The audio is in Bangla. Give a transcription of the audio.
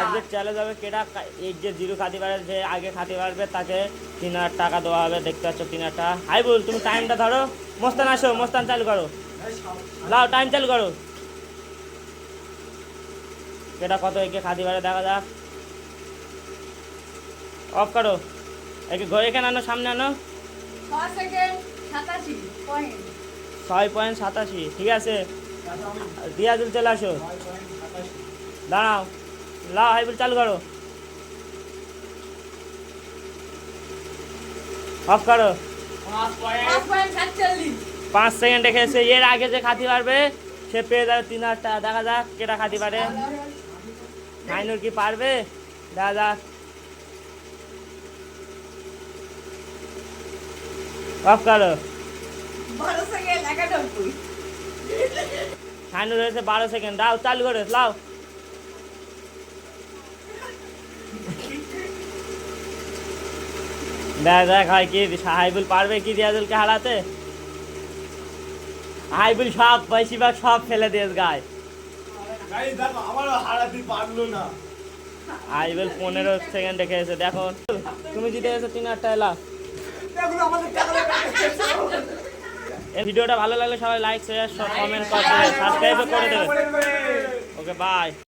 আজকে চ্যালেঞ্জ হবে কেটা এই যে জিরো খাতি পারে যে আগে খাতি পারবে তাকে তিন হাজার টাকা দেওয়া হবে। দেখতে পাচ্ছ তিন হাজার টাকা। হাই বল তুমি টাইমটা ধরো। মোস্তান আসো মোস্তান চালু করো। লাও টাইম চালু করো। কেটা কত একে খাতি পারে দেখা যাক। অফ করো। একে ঘরে এখানে আনো সামনে আনো। ছয় পয়েন্ট সাতাশি ঠিক আছে। দিয়াজুল চলে আসো। দাঁড়াও, লাও হাইবুল চালু করো। অফ করো। পাঁচ সেকেন্ড রেখেছে এর আগে যে খাতি পারবে, সে পেয়ে যাবে তিন হাজার টাকা। দেখা যাক কেটা খাতি পারে। মাইনুর কি পারবে? দেখা যাক। অফ করো। মাইনুর হয়েছে বারো সেকেন্ড দাও চালু করে লাও দেখ দেখ হয় কি হাইবুল পারবে কি দিয়াজুলকে হারাতে? হাইবুল সব বেশিরভাগ সব ফেলে দিয়েছ গায়ে। হাইবুল পনেরো সেকেন্ড রেখে এসে দেখো তুমি জিতে গেছো তিন হাজার টাকা ভিডিওটা ভালো লাগলে সবাই লাইক শেয়ার কমেন্ট করে সাবস্ক্রাইব করে দেবে ওকে বাই